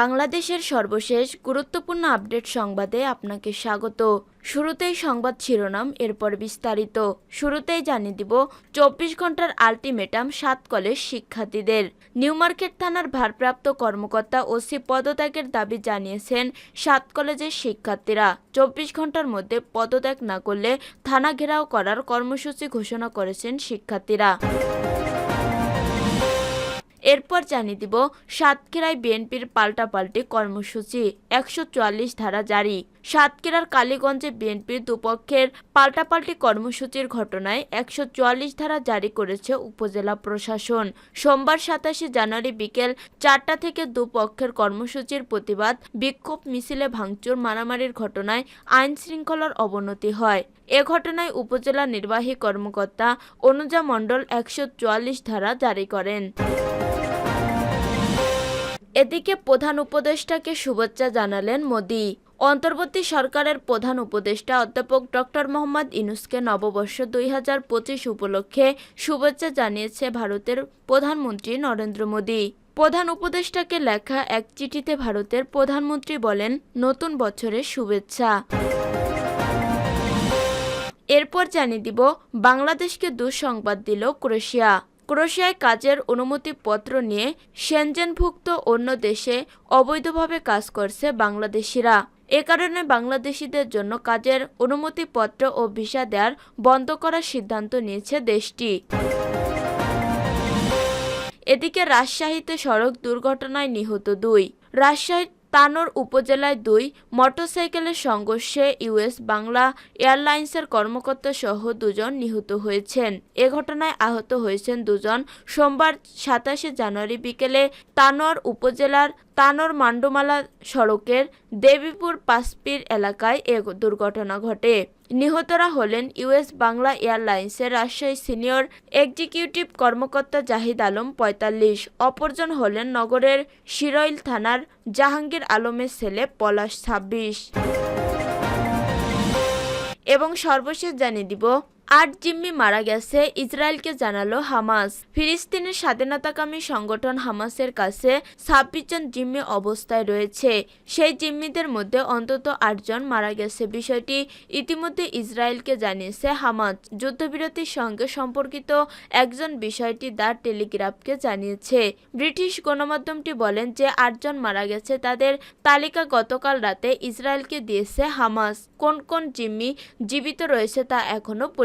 বাংলাদেশের সর্বশেষ গুরুত্বপূর্ণ আপডেট সংবাদে আপনাকে স্বাগত। শুরুতেই সংবাদ শিরোনাম, এরপর বিস্তারিত। শুরুতেই জানিয়ে দিব, চব্বিশ ঘণ্টার আলটিমেটাম সাত কলেজ শিক্ষার্থীদের। নিউ মার্কেট থানার ভারপ্রাপ্ত কর্মকর্তা ওসি পদত্যাগের দাবি জানিয়েছেন সাত কলেজের শিক্ষার্থীরা। চব্বিশ ঘণ্টার মধ্যে পদত্যাগ না করলে থানা ঘেরাও করার কর্মসূচি ঘোষণা করেছেন শিক্ষার্থীরা। এরপর জানিয়ে দিব, সাতক্ষীরায় বিএনপির পাল্টাপাল্টি কর্মসূচি, একশো চুয়াল্লিশ ধারা জারি। সাতক্ষীরার কালীগঞ্জে বিএনপির দুপক্ষের পাল্টাপাল্টি কর্মসূচির ঘটনায় একশো চুয়াল্লিশ ধারা জারি করেছে উপজেলা প্রশাসন। সোমবার সাতাশে জানুয়ারি বিকেল চারটা থেকে দুপক্ষের কর্মসূচির প্রতিবাদ, বিক্ষোভ মিছিলে ভাঙচুর মারামারির ঘটনায় আইন শৃঙ্খলার অবনতি হয়। এ ঘটনায় উপজেলা নির্বাহী কর্মকর্তা অনুজা মণ্ডল একশো চুয়াল্লিশ ধারা জারি করেন। এদিকে প্রধান উপদেষ্টাকে শুভেচ্ছা জানালেন মোদি। অন্তর্বর্তী সরকারের প্রধান উপদেষ্টা অধ্যাপক ডক্টর মোহাম্মদ ইনুসকে নববর্ষ দুই হাজার পঁচিশ উপলক্ষে শুভেচ্ছা জানিয়েছে ভারতের প্রধানমন্ত্রী নরেন্দ্র মোদি। প্রধান উপদেষ্টাকে লেখা এক চিঠিতে ভারতের প্রধানমন্ত্রী বলেন, নতুন বছরের শুভেচ্ছা। এরপর জানিয়ে দিব, বাংলাদেশকে দুঃসংবাদ দিল ক্রোয়েশিয়া ক্রোয়েশিয়ায় কাজের অনুমতিপত্র নিয়ে সেনজেনভুক্ত অন্য দেশে অবৈধভাবে কাজ করছে বাংলাদেশিরা। এ কারণে বাংলাদেশিদের জন্য কাজের অনুমতিপত্র ও ভিসা দেওয়ার বন্ধ করার সিদ্ধান্ত নিয়েছে দেশটি। এদিকে রাজশাহীতে সড়ক দুর্ঘটনায় নিহত দুই। রাজশাহীর তানোর উপজেলায় দুই, মোটরসাইকেলের সংঘর্ষে ইউএস বাংলা এয়ারলাইন্সের কর্মকর্তা সহ দুজন নিহত হয়েছেন। এ ঘটনায় আহত হয়েছেন দুজন। সোমবার সাতাশে জানুয়ারি বিকেলে তানোর উপজেলার তানোর মান্ডমালা সড়কের দেবীপুর পাসপির এলাকায় এ দুর্ঘটনা ঘটে। নিহতরা হলেন ইউএস বাংলা এয়ারলাইন্সের রাজশাহী সিনিয়র এক্সিকিউটিভ কর্মকর্তা জাহিদ আলম পঁয়তাল্লিশ, অপরজন হলেন নগরের শিরইল থানার জাহাঙ্গীর আলমের ছেলে পলাশ ছাব্বিশ। এবং সর্বশেষ জানিয়ে দিব আট জিম্মি মারা গেছে, ইসরায়েলকে জানালো হামাস। ফিলিস্তিনের স্বাধীনতাকামী সংগঠন হামাসের কাছে ছাব্বিশ জন জিম্মি অবস্থায় রয়েছে। সেই জিম্মিদের মধ্যে অন্তত আটজন মারা গেছে। বিষয়টি ইতিমধ্যে ইসরায়েলকে জানিয়েছে হামাস। যুদ্ধবিরতির সঙ্গে সম্পর্কিত একজন বিষয়টি দ্য টেলিগ্রাফকে জানিয়েছে। ব্রিটিশ গণমাধ্যমটি বলেন যে আটজন মারা গেছে, তাদের তালিকা গতকাল রাতে ইসরায়েলকে দিয়েছে হামাস। কোন কোন জিম্মি জীবিত রয়েছে তা এখনও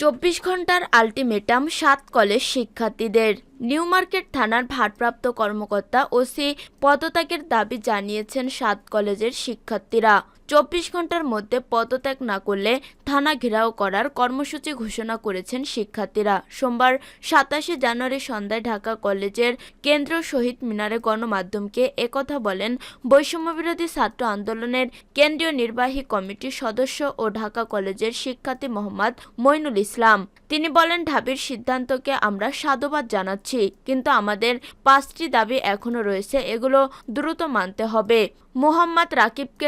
চব্বিশ ঘণ্টার আলটিমেটাম সাত কলেজ শিক্ষার্থীদের। নিউ মার্কেট থানার ভারপ্রাপ্ত কর্মকর্তা ওসি পদত্যাগের দাবি জানিয়েছেন সাত কলেজের শিক্ষার্থীরা। চব্বিশ ঘণ্টার মধ্যে পদত্যাগ না করলে থানা ঘেরাও করার কর্মসূচি ঘোষণা করেছেন শিক্ষার্থীরা। সোমবার সাতাশে জানুয়ারি সন্ধ্যায় ঢাকা কলেজের কেন্দ্র শহীদ মিনারে গণমাধ্যমকে একথা বলেন বৈষম্যবিরোধী ছাত্র আন্দোলনের কেন্দ্রীয় নির্বাহী কমিটির সদস্য ও ঢাকা কলেজের শিক্ষার্থী মোহাম্মদ মইনুল ইসলাম। তিনি বলেন, ঢাবির সিদ্ধান্তকে আমরা সাধুবাদ জানাচ্ছি, কিন্তু আমাদের পাঁচটি দাবি এখনও রয়েছে, এগুলো দ্রুত মানতে হবে। মোহাম্মদ রাকিবকে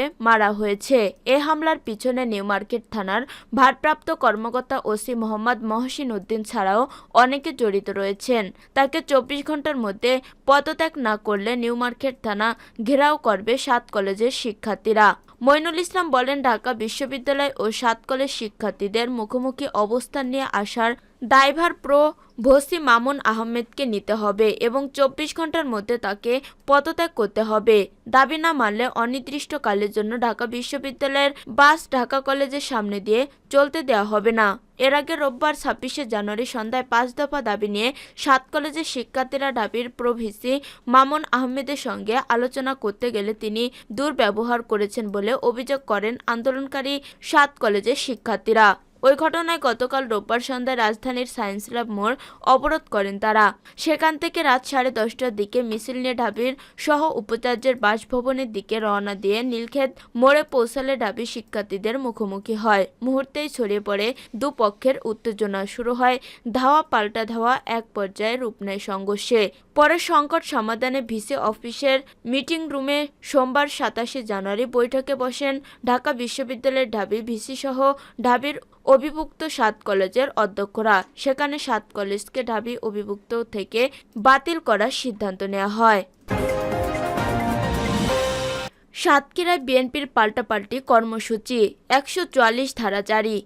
নির্মমভাবে মারা হয়েছে। এ হামলার পিছনে নিউ মার্কেট থানার ভারপ্রাপ্ত কর্মকর্তা ওসি মোহাম্মদ মহসিন উদ্দিন ছাড়াও অনেকে জড়িত রয়েছেন। তাকে চব্বিশ ঘণ্টার মধ্যে পদত্যাগ না করলে নিউ মার্কেট থানা ঘেরাও করবে সাত কলেজের শিক্ষার্থীরা। মইনুল ইসলাম বলেন, ঢাকা বিশ্ববিদ্যালয় ও সাত কলেজ শিক্ষার্থীদের মুখোমুখি অবস্থান নিয়ে আসার দায়ভার প্রো ভসি মামুন আহমেদকে নিতে হবে এবং চব্বিশ ঘণ্টার মধ্যে তাকে পদত্যাগ করতে হবে। দাবি না মানলে অনির্দিষ্টকালের জন্য ঢাকা বিশ্ববিদ্যালয়ের বাস ঢাকা কলেজের সামনে দিয়ে চলতে দেওয়া হবে না। এর আগে রোববার ছাব্বিশে জানুয়ারি সন্ধ্যায় পাঁচ দফা দাবি নিয়ে সাত কলেজের শিক্ষার্থীরা ঢাবির প্রভিসি মামুন আহমেদের সঙ্গে আলোচনা করতে গেলে তিনি দুর্ব্যবহার করেছেন বলে অভিযোগ করেন আন্দোলনকারী সাত কলেজের শিক্ষার্থীরা। ওই ঘটনায় গতকাল রোববার সন্ধ্যায় রাজধানীর সায়েন্স ল্যাব মোড় অবরোধ করেন তারা। সেখান থেকে রাত সাড়ে দশটার দিকে মিছিল নিয়ে ঢাবির সহ উপাচার্যের বাসভবনের দিকে রওনা দিয়ে নীলক্ষেত মোড়ে পৌঁছালে ঢাবি শিক্ষার্থীদের মুখোমুখি হয়। মুহূর্তেই ছড়িয়ে পড়ে দুপক্ষের উত্তেজনা শুরু হয়। ধাওয়া পাল্টা ধাওয়া এক পর্যায়ে রূপ নেয় সংঘর্ষে। পরে সংকট সমাধানে ভিসি অফিসের মিটিং রুমে সোমবার সাতাশে জানুয়ারি বৈঠকে বসেন ঢাকা বিশ্ববিদ্যালয়ের ঢাবি ভিসি সহ ঢাবির অভিভুক্ত সাত কলেজের অধ্যক্ষরা। সেখানে সাত কলেজকে ঢাবি অভিভুক্ত থেকে বাতিল করার সিদ্ধান্ত নেওয়া হয়। সাতক্ষীরায় বিএনপির পাল্টাপাল্টি কর্মসূচি, একশো চুয়াল্লিশ ধারা জারি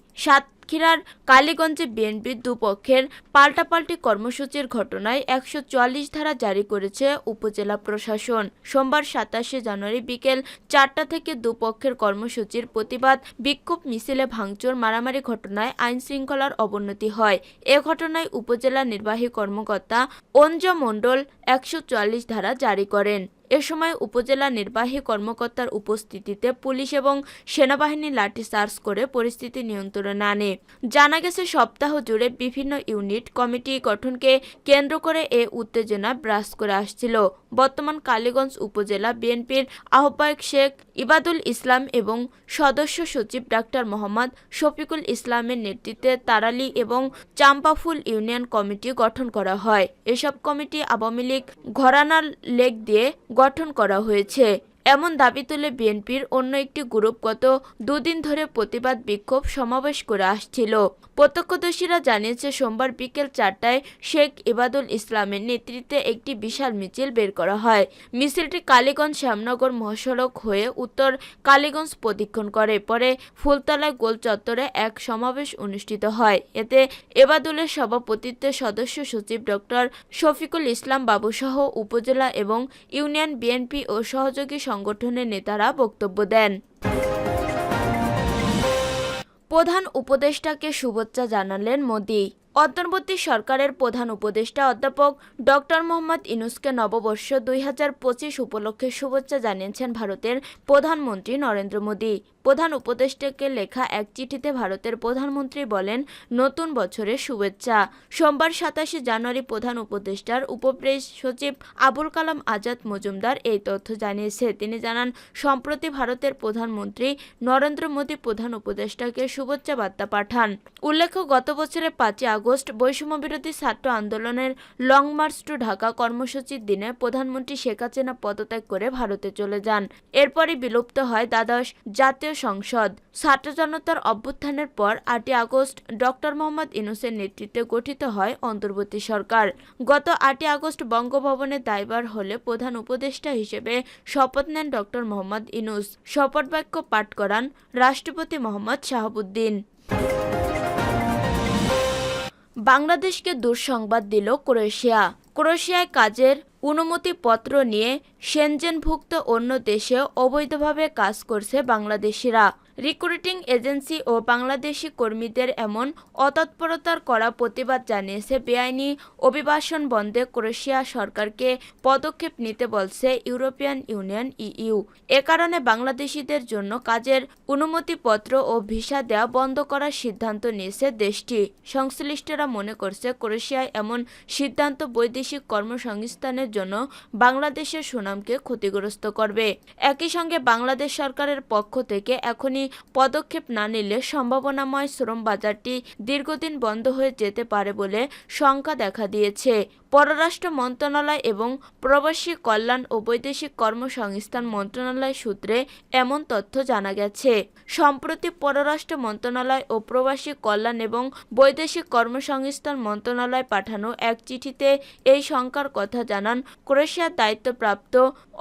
সাতক্ষীরার কালীগঞ্জে বিএনপির দুপক্ষের পাল্টাপাল্টি কর্মসূচির ঘটনায় একশো চুয়াল্লিশ ধারা জারি করেছে উপজেলা প্রশাসন। সোমবার সাতাশে জানুয়ারি বিকেল চারটা থেকে দুপক্ষের কর্মসূচির প্রতিবাদ, বিক্ষোভ, মিছিলে ভাঙচুর, মারামারি ঘটনায় আইন শৃঙ্খলার অবনতি হয়। এ ঘটনায় উপজেলা নির্বাহী কর্মকর্তা অঞ্জ মণ্ডল একশো চুয়াল্লিশ ধারা জারি করেন। এ সময় উপজেলা নির্বাহী কর্মকর্তার উপস্থিতিতে পুলিশ এবং সেনাবাহিনী লাঠি লাঠিচার্জ করে পরিস্থিতি নিয়ন্ত্রণে আনে। জানা গেছে, সপ্তাহ জুড়ে বিভিন্ন ইউনিট কমিটি গঠনকে কেন্দ্র করে এ উত্তেজনা ব্রাস করে আসছিল। বর্তমান কালীগঞ্জ উপজেলা বিএনপির আহ্বায়ক শেখ ইবাদুল ইসলাম এবং সদস্য সচিব ডাক্তার মোহাম্মদ শফিকুল ইসলামের নেতৃত্বে তারালি এবং চাম্পাফুল ইউনিয়ন কমিটি গঠন করা হয়। এসব কমিটি আওয়ামী লীগ ঘরানার লেগ দিয়ে গঠন করা হয়েছে। এমন দাবি তুলে বিএনপির অন্য একটি গ্রুপ গত দুদিন ধরে প্রতিবাদ বিক্ষোভ সমাবেশ করে আসছিল। প্রত্যক্ষদর্শীরা জানিয়েছে, সোমবার বিকেল চারটায় শেখ ইবাদুল ইসলামের নেতৃত্বে একটি বিশাল মিছিল বের করা হয়। মিছিলটি কালীগঞ্জ শ্যামনগর মহাসড়ক হয়ে উত্তর কালীগঞ্জ প্রদক্ষিণ করে। পরে ফুলতলায় গোল চত্বরে এক সমাবেশ অনুষ্ঠিত হয়। এতে এবাদুলের সভাপতিত্বে সদস্য সচিব ডক্টর শফিকুল ইসলাম বাবুসহ উপজেলা এবং ইউনিয়ন বিএনপি ও সহযোগী সংগঠনের নেতারা বক্তব্য দেন। প্রধান উপদেষ্টাকে শুভেচ্ছা জানালেন মোদি। অন্তর্বর্তী সরকারের প্রধান উপদেষ্টা অধ্যাপক ডক্টর মোহাম্মদ ইনুসকে নববর্ষ দুই হাজার পঁচিশ উপলক্ষে শুভেচ্ছা জানিয়েছেন ভারতের প্রধানমন্ত্রী নরেন্দ্র মোদী। প্রধান উপদেষ্টাকে লেখা এক চিঠিতে ভারতের প্রধানমন্ত্রী বলেন, নতুন বছরের শুভেচ্ছা। সোমবার সাতাশে জানুয়ারি প্রধান উপদেষ্টার উপপ্রেস সচিব আবুল কালাম আজাদ মজুমদার এই তথ্য জানিয়েছে। তিনি জানান, সম্প্রতি ভারতের প্রধানমন্ত্রী নরেন্দ্র মোদী প্রধান উপদেষ্টাকে শুভেচ্ছা বার্তা পাঠান। উল্লেখ্য, গত বছরের পাঁচই আগস্ট বৈষম্য বিরোধী ছাত্র আন্দোলনের লং মার্চ টু ঢাকা কর্মসূচির দিনে প্রধানমন্ত্রী শেখ হাসিনা পদত্যাগ করে ভারতে চলে যান। এরপরই বিলুপ্ত হয় দ্বাদশ জাতীয় সংসদ। ছাত্র জনতার অভ্যুত্থানের পর আটই আগস্ট ডক্টর মোহাম্মদ ইনুসের নেতৃত্বে গঠিত হয় অন্তর্বর্তী সরকার। গত আটই আগস্ট বঙ্গভবনে দায়বার হলে প্রধান উপদেষ্টা হিসেবে শপথ নেন ডক্টর মোহাম্মদ ইনুস শপথ বাক্য পাঠ করান রাষ্ট্রপতি মোহাম্মদ শাহাবুদ্দিন। বাংলাদেশকে দুঃসংবাদ দিল ক্রোয়েশিয়া। ক্রোয়েশিয়ায় কাজের অনুমতিপত্র নিয়ে সেনজেনভুক্ত অন্য দেশে অবৈধভাবে কাজ করছে বাংলাদেশিরা। রিক্রুটিং এজেন্সি ও বাংলাদেশি কর্মীদের এমন অতৎপরতার করা প্রতিবাদ জানিয়েছে বেআইনি অভিবাসন বন্ধে ক্রোয়েশিয়া সরকারকে পদক্ষেপ নিতে বলছে ইউরোপিয়ান ইউনিয়ন ইইউ এ কারণে বাংলাদেশিদের জন্য কাজের অনুমতিপত্র ও ভিসা দেওয়া বন্ধ করার সিদ্ধান্ত নিয়েছে দেশটি। সংশ্লিষ্টরা মনে করছে ক্রোয়েশিয়ায় এমন সিদ্ধান্ত বৈদেশিক কর্মসংস্থানের জন্য বাংলাদেশের সুনামকে ক্ষতিগ্রস্ত করবে। একই সঙ্গে বাংলাদেশ সরকারের পক্ষ থেকে এখনই পদক্ষেপ না নিলে সম্ভাবনাময় শ্রম বাজারটি দীর্ঘদিন বন্ধ হয়ে যেতে পারে বলে শঙ্কা দেখা দিয়েছে। পররাষ্ট্র মন্ত্রণালয় এবং প্রবাসী কল্যাণ ও বৈদেশিক কর্মসংস্থান মন্ত্রণালয় সূত্রে এমন তথ্য জানা গেছে। সম্প্রতি পররাষ্ট্র মন্ত্রণালয় ও প্রবাসী কল্যাণ এবং বৈদেশিক কর্মসংস্থান মন্ত্রণালয় পাঠানো এক চিঠিতে এই শঙ্কার কথা জানান ক্রোয়েশিয়ার দায়িত্বপ্রাপ্ত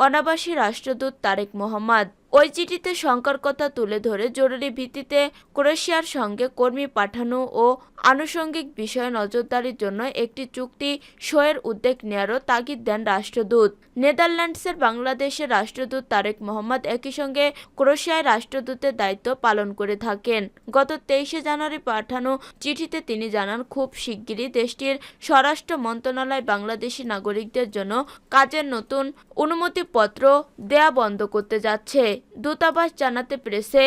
অনাবাসী রাষ্ট্রদূত তারেক মোহাম্মদ। ওই চিঠিতে শঙ্কার কথা তুলে ধরে জরুরি ভিত্তিতে ক্রোয়েশিয়ার সঙ্গে কর্মী পাঠানো ও আনুষঙ্গিক বিষয়ে নজরদারির জন্য একটি চুক্তি সইয়ের উদ্যোগ নেয়ারও তাগিদ দেন রাষ্ট্রদূত। নেদারল্যান্ডসের বাংলাদেশের রাষ্ট্রদূত তারেক মোহাম্মদ একই সঙ্গে ক্রোয়েশিয়ায় রাষ্ট্রদূতের দায়িত্ব পালন করে থাকেন। গত তেইশে জানুয়ারি পাঠানো চিঠিতে তিনি জানান, খুব শিগগিরই দেশটির স্বরাষ্ট্র মন্ত্রণালয় বাংলাদেশি নাগরিকদের জন্য কাজের নতুন অনুমতিপত্র দেয়া বন্ধ করতে যাচ্ছে। দূতাবাস জানাতে পেরেছে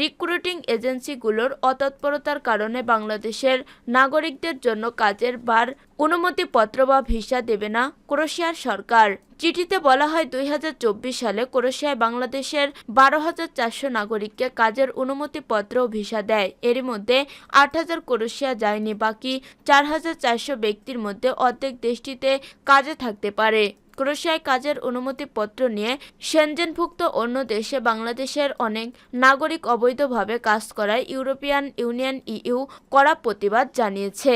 রিক্রুটিং এজেন্সিগুলোর অতৎপরতার কারণে বাংলাদেশের নাগরিকদের জন্য কাজের বার অনুমতিপত্র বা ভিসা দেবে না ক্রোশিয়ার সরকার। চিঠিতে বলা হয়, দুই হাজার চব্বিশ সালে ক্রোশিয়ায় বাংলাদেশের বারো হাজার চারশো নাগরিককে কাজের অনুমতিপত্র ও ভিসা দেয়। এর মধ্যে আট হাজার ক্রোয়েশিয়া যায়নি, বাকি চার হাজার চারশো ব্যক্তির মধ্যে অর্ধেক দেশটিতে কাজে থাকতে পারে। ক্রোয়েশিয়ায় কাজের অনুমতিপত্র নিয়ে সেনজেনভুক্ত অন্য দেশে বাংলাদেশের অনেক নাগরিক অবৈধভাবে কাজ করায় ইউরোপিয়ান ইউনিয়ন ইইউ কড়া প্রতিবাদ জানিয়েছে।